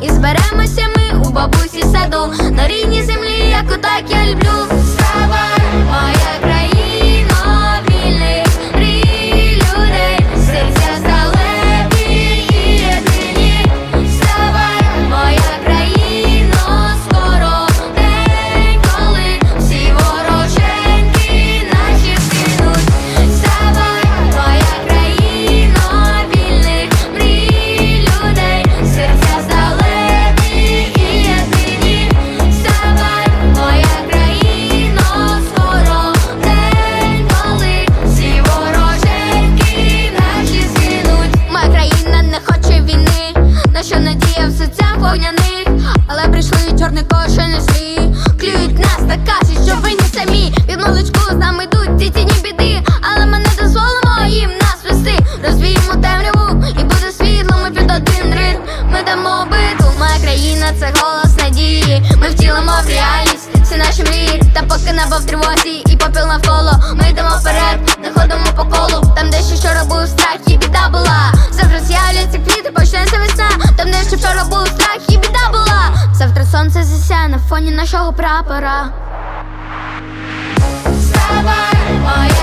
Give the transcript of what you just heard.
І зберемося ми у бабусі саду на рідній землі, яку так я люблю. Втілимо в реальність всі наші мрії. Та поки небо в тривозі і попіл навколо. Ми йдемо вперед, не ходимо по колу. Там, де ще вчора був страх і біда була. Завтра з'являться квіти, почнеться весна. Там, де ще вчора був страх і біда була. Завтра сонце засяє на фоні нашого прапора. Вставай, моя